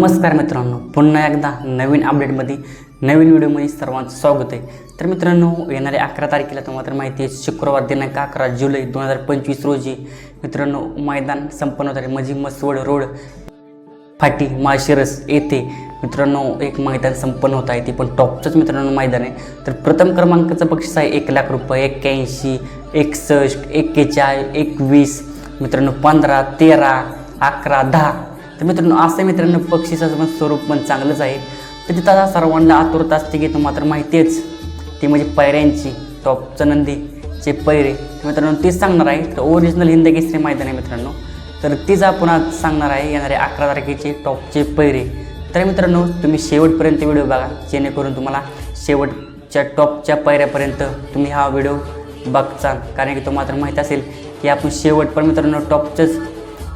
नमस्कार मित्रांनो पुन्हा एकदा नवीन अपडेटमध्ये नवीन व्हिडिओमध्ये सर्वांचं स्वागत आहे. तर मित्रांनो येणाऱ्या अकरा तारखेला तुम्हाला तर माहिती आहे शुक्रवार दिनांक अकरा जुलै दोन हजार पंचवीस रोजी मित्रांनो मैदान संपन्न होत आहे. म्हणजे मसवड रोड फाटी माशिरस येथे मित्रांनो एक मैदान संपन्न होत आहे. ते पण टॉपचंच मित्रांनो मैदान आहे. तर प्रथम क्रमांकाचं बक्षीस आहे एक लाख रुपये एक्क्याऐंशी एकसष्ट एक्केचाळीस एकवीस मित्रांनो पंधरा तेरा अकरा दहा. तर मित्रांनो असं मित्रांनो पक्षीचं पण स्वरूप पण चांगलंच आहे. तर तिथं आता सर्वांना आतुरता असते की तुम्हाला तर माहितीच ती म्हणजे पैऱ्यांची टॉपचं नंदीचे पैरे. तर मित्रांनो तेच सांगणार आहे. तर ओरिजिनल हिंद केसरी मैदान आहे मित्रांनो. तर तीच आपण आज सांगणार आहे येणारे अकरा तारखेचे टॉपचे पैरे. तर मित्रांनो तुम्ही शेवटपर्यंत व्हिडिओ बघा जेणेकरून तुम्हाला शेवटच्या टॉपच्या पैऱ्यापर्यंत तुम्ही हा व्हिडिओ बघचा कारण की तुम्हाला तर माहीत असेल की आपण शेवटपर्यंत मित्रांनो टॉपचंच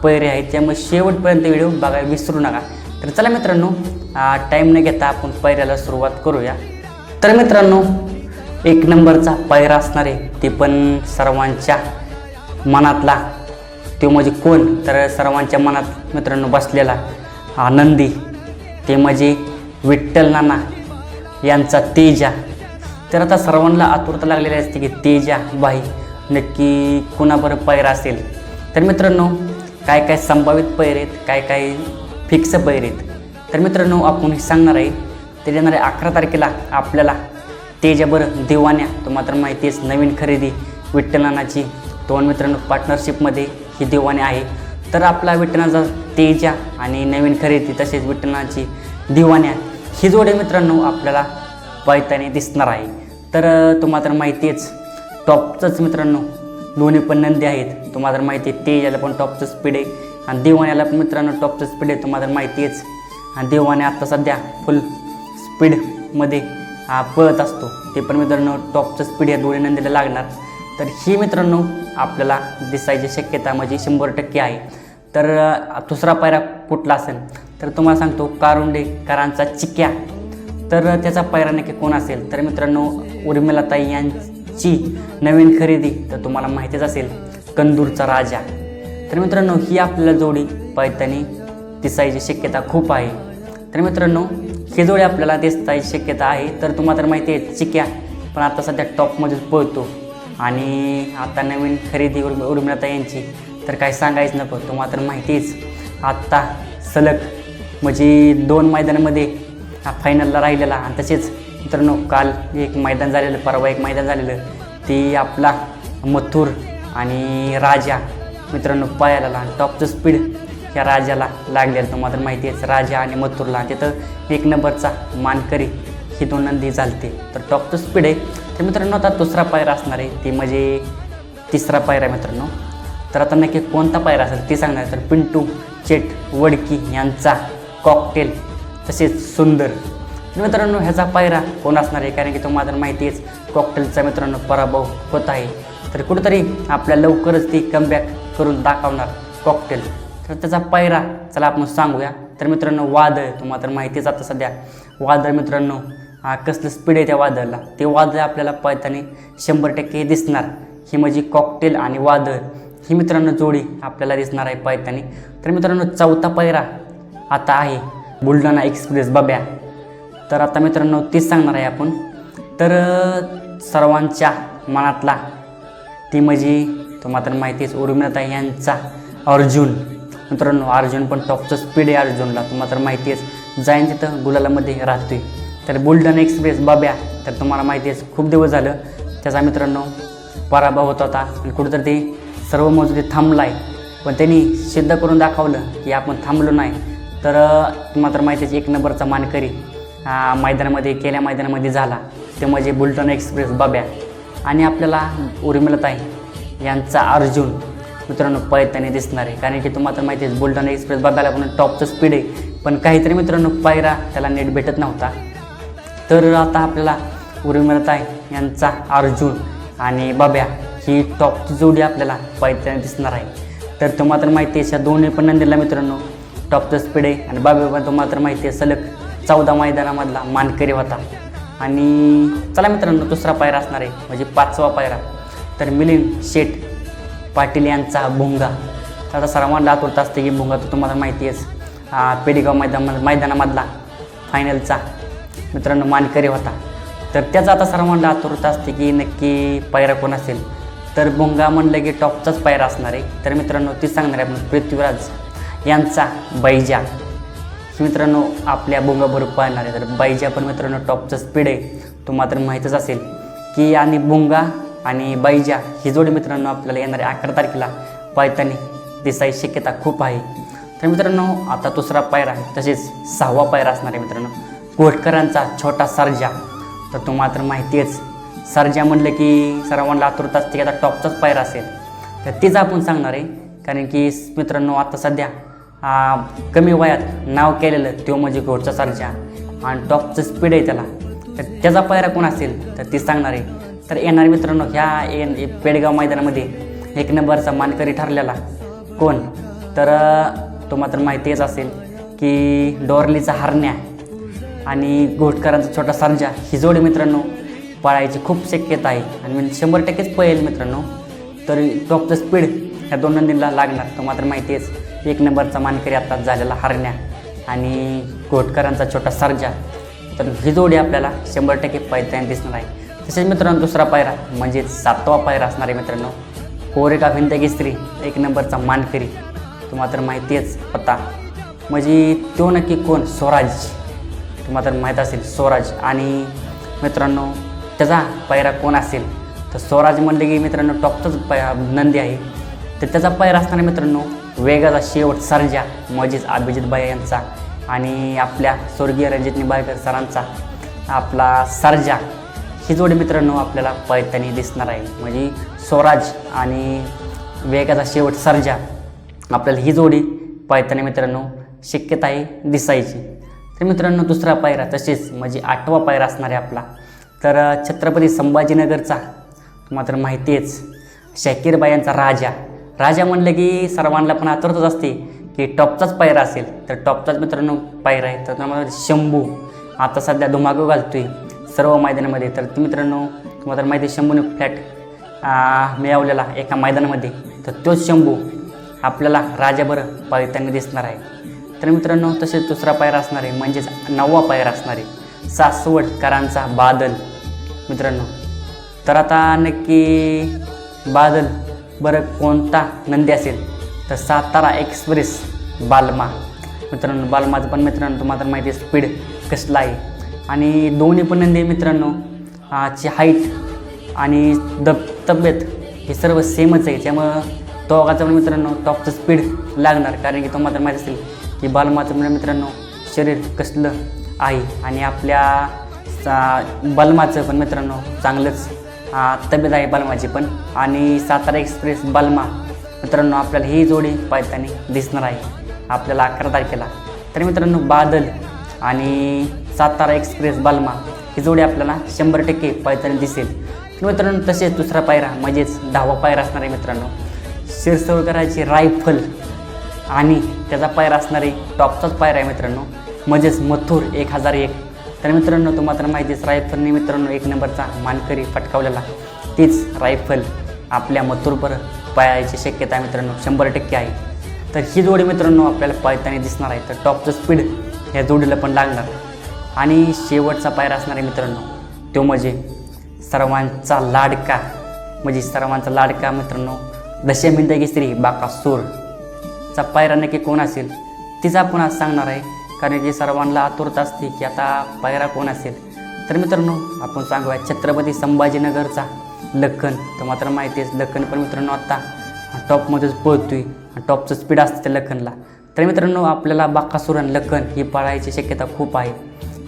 पैरे आहेत त्यामुळे शेवटपर्यंत व्हिडिओ बघायला विसरू नका. तर चला मित्रांनो टाईम न घेता आपण पैऱ्याला सुरुवात करूया. तर मित्रांनो एक नंबरचा पैरा असणारे ते पण सर्वांच्या मनातला. तो म्हणजे कोण? तर सर्वांच्या मनात मित्रांनो बसलेला आनंदी ते म्हणजे विठ्ठल नाना यांचा तेजा. तर आता सर्वांना आतुरता लागलेली असते की तेजा बाई नक्की कुणाबरोबर पैरा असेल? तर मित्रांनो काय काय संभावित पैर आहेत काय काय फिक्स पैर आहेत. तर मित्रांनो आपण हे सांगणार आहे तर येणाऱ्या अकरा तारखेला आपल्याला तेजाबरं दिवाण्या. तो मात्र माहितीच नवीन खरेदी विठ्ठलानाची दोन मित्रांनो पार्टनरशिपमध्ये ही दिवाणी आहे. तर आपला विठ्ठलाचा तेजा आणि नवीन खरेदी तसेच विठ्ठलाची दिवाण्या ही जोडे मित्रांनो आपल्याला पायताने दिसणार आहे. तर तो मात्र माहितीच टॉपचंच मित्रांनो दोन्ही पण नंदी आहेत. तुम्हाला तर माहिती आहे तेजाला पण टॉपचं स्पीड आहे. आणि देवाण्याला पण मित्रांनो टॉपचं स्पीड आहे तुम्हाला तर माहिती आहेच. आणि देवाने आत्ता सध्या फुल स्पीडमध्ये हा पळत असतो. ते पण मित्रांनो टॉपचं स्पीड या दोन्ही नंदीला लागणार. तर ही मित्रांनो आपल्याला दिसायची शक्यता म्हणजे शंभर टक्के आहे. तर दुसरा पायरा कुठला असेल? तर तुम्हाला सांगतो कारुंडेकरांचा चिक्या. तर त्याचा पायरा नक्की कोण असेल? तर मित्रांनो उर्मिलाताई यांची ची नवीन खरेदी तर तुम्हाला माहितीच असेल कंदूरचा राजा. तर मित्रांनो ही आपल्याला जोडी पायतानी दिसायची शक्यता खूप आहे. तर मित्रांनो ही जोडी आपल्याला दिसतायची शक्यता आहे. तर तुम्हाला तर माहिती आहे चिक्या. पण आता सध्या टॉपमध्येच पळतो. आणि आता नवीन खरेदी उर्म उर्मिळता यांची. तर काय सांगायचं नको तुम्हाला तर माहितीच. आत्ता सलग म्हणजे दोन मैदानामध्ये हा फायनलला राहिलेला. आणि तसेच मित्रांनो काल एक मैदान झालेलं परवा एक मैदान झालेलं. ते आपला मथुर आणि राजा मित्रांनो पायाला टॉपचं स्पीड ह्या राजाला लागलेलं. तुम्हाला तर माहिती आहेच राजा आणि मथुरला. तिथं एक नंबरचा मानकरी ही दोन नंदी चालते तर टॉपचं स्पीड आहे. तर मित्रांनो आता दुसरा पायरा असणार आहे. ते म्हणजे तिसरा पायरा मित्रांनो. तर आता नक्की कोणता पायरा असेल ते सांगणार. तर पिंटू चेट वडकी यांचा कॉकटेल तसेच सुंदर मित्रांनो ह्याचा पायरा कोण असणार आहे? कारण की तुम्हाला तर माहिती आहेच कॉकटेलचा मित्रांनो पराभव होत आहे. तर कुठंतरी आपल्या लवकरच ती कमबॅक करून दाखवणार कॉकटेल तर त्याचा पायरा चला आपण सांगूया. तर मित्रांनो वादळ तुम्हाला तर माहितीच आता सध्या. वादळ मित्रांनो कसलं स्पीड आहे त्या वादळला. ते वादळ आपल्याला पळताना शंभर टक्के दिसणार. ही म्हणजे कॉकटेल आणि वादळ ही मित्रांनो जोडी आपल्याला दिसणार आहे पळताना तर मित्रांनो चौथा पायरा आता आहे बुलढाणा एक्सप्रेस बब्या. तर आता मित्रांनो तेच सांगणार आहे आपण. तर सर्वांच्या मनातला ती म्हणजे तुम्हाला तर माहितीच उर्मिळता यांचा अर्जुन. मित्रांनो अर्जुन पण टॉपचं स्पीड आहे अर्जुनला तुम्हाला तर माहिती आहेच जाईन तिथं गुलालामध्ये राहतोय. तर बुलढाणा एक्सप्रेस बाब्या तर तुम्हाला माहिती आहे खूप दिवस झालं. त्याचा मित्रांनो पराभव होत होता. आणि कुठंतरी ते सर्व मजुरी थांबला आहे पण त्यांनी सिद्ध करून दाखवलं की आपण थांबलो नाही. तर अं, तुम्हाला तर माहिती एक नंबरचा मानकरी. मैदानामध्ये केल्या मैदानामध्ये झाला. ते म्हणजे बुलटन एक्सप्रेस बाब्या. आणि आपल्याला उर्मिलताई यांचा अर्जुन मित्रांनो पळताना दिसणार आहे. कारण की तुम्हाला तर माहिती आहे बुलटन एक्सप्रेस बाब्याला पण टॉपचं स्पीड आहे. पण काहीतरी मित्रांनो पायरा त्याला नीट भेटत नव्हता. तर आता आपल्याला उर्मिलताई यांचा अर्जुन आणि बाब्या ही टॉपची जोडी आपल्याला पळताना दिसणार आहे. तर तुम्हाला तर माहिती आहे अशा दोन्ही पण नंदीला मित्रांनो टॉपचं स्पीड आहे. आणि बाब्या पण तुम्हाला तर माहिती आहे सलग चौदा मैदानामधला मानकरी होता. आणि चला मित्रांनो दुसरा पायरा असणार आहे म्हणजे पाचवा पायरा. तर मिलिंद शेठ पाटील यांचा भुंगा. तर आता सर्वांना आतुरता असते की भुंगा तर तुम्हाला माहिती आहेच. हा पेडगाव मैदान मैदानामधला फायनलचा मित्रांनो मानकरी होता. तर त्याचा आता सर्वांना आतुरता असते की नक्की पायरा कोण असेल? तर भुंगा म्हणलं की टॉपचाच पायरा असणार आहे. तर मित्रांनो ती सांगणार आहे आपण पृथ्वीराज यांचा बैजा. मित्रांनो आपल्या भोंगाबरोबर पाळणार आहे. तर बैजा पण मित्रांनो टॉपचं स्पीड आहे. तो मात्र माहीतच असेल की आणि बुंगा आणि बैजा ही जोडी मित्रांनो आपल्याला येणाऱ्या अकरा तारखेला. पायतानी दिसायची शक्यता खूप आहे. तर मित्रांनो आता दुसरा पायरा आहे तसेच सहावा पायरा असणार आहे मित्रांनो. कोटकरांचा छोटा सर्जा. तर तो मात्र माहिती आहेच सर्जा म्हणलं की सर्वांना आतुरता असते की आता टॉपचाच पायरा असेल. तर तेच आपण सांगणार आहे. कारण की मित्रांनो आता सध्या कमी वयात नाव केलेलं तो म्हणजे घोडचा सर्जा. आणि टॉपचं स्पीड आहे त्याला. तर त्याचा पायरा कोण असेल? तर ती सांगणार आहे. तर येणार मित्रांनो ह्या एन पेडगाव मैदानामध्ये एक नंबरचा मानकरी ठरलेला. कोण? तर तो मात्र माहितीच असेल की डोरलीचा हरण्या आणि घोटकरांचा छोटा सरजा ही जोडी मित्रांनो पळायची खूप शक्यता आहे. आणि मी शंभर टक्केच पळेल मित्रांनो. तर टॉपचं स्पीड ह्या दोन नंदींना लागणार तो मात्र माहिती आहेच. एक नंबरचा मानकरी आत्ताच झालेला हरण्या आणि घोटकरांचा छोटा सर्जा. तर ही जोडी आपल्याला शंभर टक्के पायताना दिसणार आहे. तसेच मित्रांनो दुसरा पायरा म्हणजे सातवा पायरा असणार आहे मित्रांनो. कोरेका भिंत स्त्री एक नंबरचा मानकरी. तो मात्र माहितीच आहेच पत्ता म्हणजे तो नक्की कोण? स्वराज. तुम्हाला तर माहीत असेल स्वराज. आणि मित्रांनो त्याचा पायरा कोण असेल? तर स्वराज म्हणले की मित्रांनो टॉपचाच पाय नंदी आहे. तर त्याचा पायरा असताना मित्रांनो वेगाचा शेवट सर्जा म्हणजेच अभिजित बाई यांचा आणि आपल्या स्वर्गीय रणजित निंबाळकर सरांचा आपला सर्जा. ही जोडी मित्रांनो आपल्याला पळताना दिसणार आहे. म्हणजे स्वराज आणि वेगाचा शेवट सर्जा आपल्याला ही जोडी पळताना मित्रांनो शक्यता आहे दिसायची. तर मित्रांनो दुसरा पायरा तसेच म्हणजे आठवा पायरा असणार आहे आपला. तर छत्रपती संभाजीनगरचा मात्र माहिती आहेच. शाकीरबाई यांचा राजा. राजा म्हणलं की सर्वांना पण आतुरतच असते की टॉपचाच पायरा असेल. तर टॉपचाच मित्रांनो पायरा आहे. तर तुम्हाला शंभू. आता सध्या धुमाकू आहे सर्व मैदानामध्ये. तर ती मित्रांनो तुम्हाला तर माहिती आहे शंभूने फ्लॅट मिळवलेला एका मैदानामध्ये. तर तोच शंभू आपल्याला राजाभर पायताना दिसणार आहे. तर मित्रांनो तसेच दुसरा पायरा असणार आहे म्हणजेच नववा पायरा असणार आहे. सासवडकरांचा बादल. मित्रांनो तर आता नक्की बादल बरं कोणता नंदी असेल तर सातारा एक्सप्रेस बालमा. मित्रांनो बालमाचं पण मित्रांनो तुम्हाला माहिती आहे स्पीड कसला आहे. आणि दोन्ही पण नंदी मित्रांनो. ची हाईट आणि दब तब्येत हे सर्व सेमच आहे. त्यामुळं दोघाचं पण मित्रांनो टॉपचं स्पीड लागणार. कारण की तुम्हाला माहीत असेल की बालमाचं म्हणजे मित्रांनो शरीर कसलं आहे. आणि आपल्या सा बलमाचं पण मित्रांनो चांगलंच हा तब्येत आहे बलमाची पण. आणि सातारा एक्सप्रेस बलमा. मित्रांनो आपल्याला ही जोडी पाहताना दिसणार आहे. आपल्याला अकरा तारखेला. तर मित्रांनो बादल आणि सातारा एक्सप्रेस बलमा ही जोडी आपल्याला शंभर टक्के पाहताना दिसेल. तर मित्रांनो तसेच दुसरा पायरा म्हणजेच दहावा पायरा असणार आहे मित्रांनो. शिरसोळकराची रायफल आणि त्याचा पायरा असणारे टॉपचाच पायरा आहे मित्रांनो. म्हणजेच मथुर एक हजार एक. तर मित्रांनो तुम्हाला तर माहितीच रायफलने मित्रांनो एक नंबरचा मानकरी फटकावलेला. तीच रायफल आपल्या मथुरपर पायाची शक्यता मित्रांनो शंभर टक्के आहे. तर ही जोडी मित्रांनो आपल्याला पाळताना दिसणार आहे. तर टॉपचं स्पीड ह्या जोडीला पण लागणार. आणि शेवटचा पायरा असणार आहे मित्रांनो तो म्हणजे सर्वांचा लाडका म्हणजे सर्वांचा लाडका मित्रांनो दशमिंदगी स्त्री बाका सूरचा पायरा नक्की कोण असेल तिचा आपण आज सांगणार आहे. कारण की सर्वांना आतुरता असते की आता पायरा कोण असेल? तर मित्रांनो आपण सांगूया छत्रपती संभाजीनगरचा लखन. तर मात्र माहिती लखन पण मित्रांनो आता टॉपमध्येच पळतोय. टॉपचं स्पीड असतं त्या लखनला. तर मित्रांनो आपल्याला बाकासूर आणि लखन ही पळायची शक्यता खूप आहे.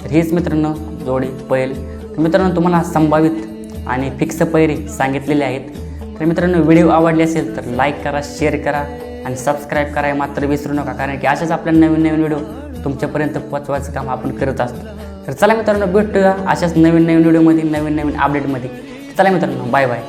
तर हेच मित्रांनो जोडी पैल तर मित्रांनो तुम्हाला संभावित आणि फिक्स पैरी सांगितलेले आहेत. तर मित्रांनो व्हिडिओ आवडले असेल तर लाईक करा शेअर करा. आणि सबस्क्राईब करायला मात्र विसरू नका कारण की अशाच आपल्या नवीन नवीन व्हिडिओ तुमच्यापर्यंत पोचवायचं काम आपण करत असतो. तर चला मित्रांनो भेटूया अशाच नवीन नवीन व्हिडिओमध्ये नवीन नवीन अपडेटमध्ये चला मित्रांनो बाय बाय